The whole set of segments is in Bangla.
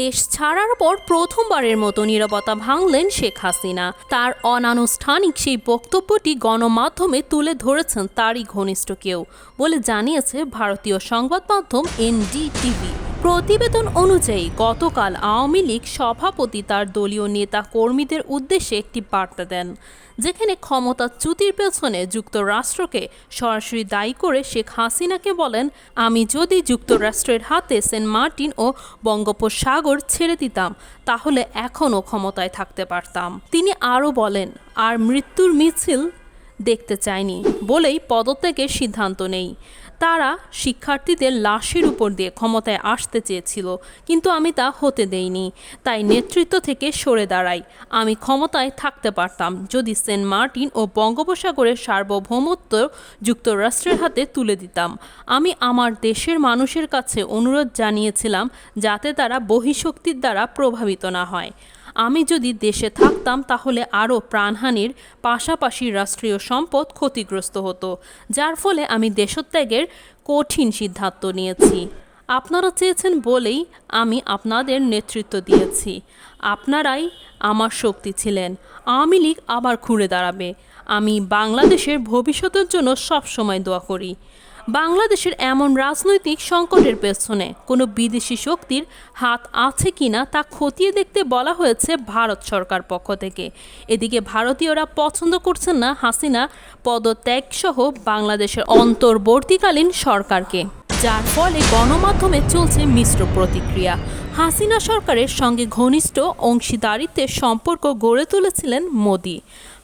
দেশ ছাড়ার পর প্রথমবারের মতো নিরাপত্তা ভাঙলেন শেখ হাসিনা। তার অনানুষ্ঠানিক সেই বক্তব্যটি গণমাধ্যমে তুলে ধরেছেন তারই ঘনিষ্ঠ কেউ, বলে জানিয়েছে ভারতীয় সংবাদ মাধ্যম এনডিটিভি। প্রতিবেদন অনুযায়ী, গতকাল আওয়ামী লীগ সভাপতি তার দলীয় নেতা কর্মীদের উদ্দেশ্যে একটি বার্তা দেন, যেখানে ক্ষমতা চ্যুতির পেছনে যুক্তরাষ্ট্রকে সরাসরি দায়ী করে শেখ হাসিনাকে বলেন, আমি যদি যুক্তরাষ্ট্রের হাতে সেন্ট মার্টিন ও বঙ্গোপসাগর ছেড়ে দিতাম, তাহলে এখনও ক্ষমতায় থাকতে পারতাম। তিনি আরও বলেন, আর মৃত্যুর মিছিল দেখতে চায়নি বলেই পদত্যাগের সিদ্ধান্ত নেই। তারা শিক্ষার্থীদের লাশের উপর দিয়ে ক্ষমতায় আসতে চেয়েছিল, কিন্তু আমি তা হতে দেইনি। তাই নেতৃত্ব থেকে সরে দাঁড়াই। আমি ক্ষমতায় থাকতে পারতাম, যদি সেন্ট মার্টিন ও বঙ্গোপসাগরের সার্বভৌমত্ব যুক্তরাষ্ট্রের হাতে তুলে দিতাম। আমি আমার দেশের মানুষের কাছে অনুরোধ জানিয়েছিলাম, যাতে তারা বহিঃশক্তির দ্বারা প্রভাবিত না হয়। আমি যদি দেশে থাকতাম তাহলে আরও প্রাণহানির পাশাপাশি রাষ্ট্রীয় সম্পদ ক্ষতিগ্রস্ত হতো, যার ফলে আমি দেশত্যাগের কঠিন সিদ্ধান্ত নিয়েছি। আপনারা চেয়েছেন বলেই আমি আপনাদের নেতৃত্ব দিয়েছি। আপনারাই আমার শক্তি ছিলেন। আওয়ামী লীগ আবার ঘুরে দাঁড়াবে। আমি বাংলাদেশের ভবিষ্যতের জন্য সবসময় দোয়া করি। বাংলাদেশের এমন রাজনৈতিক সংকটের পেছনে কোনো বিদেশি শক্তির হাত আছে কিনা তা খতিয়ে দেখতে বলা হয়েছে ভারত সরকার পক্ষ থেকে। এদিকে ভারতীয়রা পছন্দ করছেন না হাসিনা পদত্যাগ সহ বাংলাদেশের অন্তর্বর্তীকালীন সরকারকে। যার ফলে গণমাধ্যমে চলছে মিশ্র প্রতিক্রিয়া। হাসিনা সরকারের সঙ্গে ঘনিষ্ঠ অংশীদারিত্বের সম্পর্ক গড়ে তুলেছিলেন মোদি।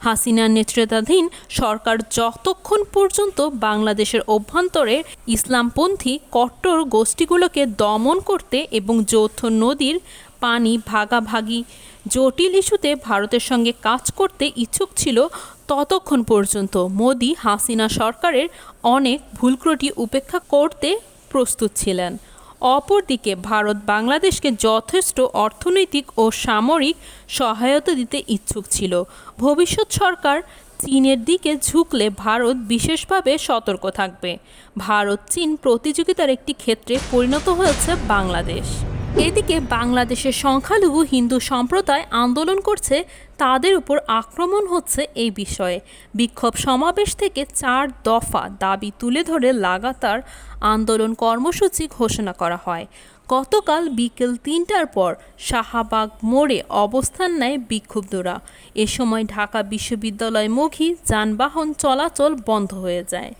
হাসিনার নেতৃত্বাধীন সরকার যতক্ষণ পর্যন্ত বাংলাদেশের অভ্যন্তরে ইসলামপন্থী কট্টর গোষ্ঠীগুলোকে দমন করতে এবং যৌথ নদীর পানি ভাগাভাগি জটিল ইস্যুতে ভারতের সঙ্গে কাজ করতে ইচ্ছুক ছিল ততক্ষণ পর্যন্ত মোদি হাসিনা সরকারের অনেক ভুলক্রটি উপেক্ষা করতে প্রস্তুত ছিলেন। অপরদিকে ভারত বাংলাদেশকে যথেষ্ট অর্থনৈতিক ও সামরিক সহায়তা দিতে ইচ্ছুক ছিল। ভবিষ্যৎ সরকার চীনের দিকে ঝুঁকলে ভারত বিশেষভাবে সতর্ক থাকবে। ভারত চীন প্রতিযোগিতার একটি ক্ষেত্রে পরিণত হয়েছে বাংলাদেশ। এদিকে বাংলাদেশের সংখ্যালঘু হিন্দু সম্প্রদায় আন্দোলন করছে, তাদের উপর আক্রমণ হচ্ছে এই বিষয়ে। বিক্ষোভ সমাবেশ থেকে চার দফা দাবি তুলে ধরে লাগাতার আন্দোলন কর্মসূচি ঘোষণা করা হয়। গতকাল বিকেল তিনটার পর শাহাবাগ মোড়ে অবস্থান নেয় বিক্ষুব্ধরা। এ সময় ঢাকা বিশ্ববিদ্যালয়মুখী যানবাহন চলাচল বন্ধ হয়ে যায়।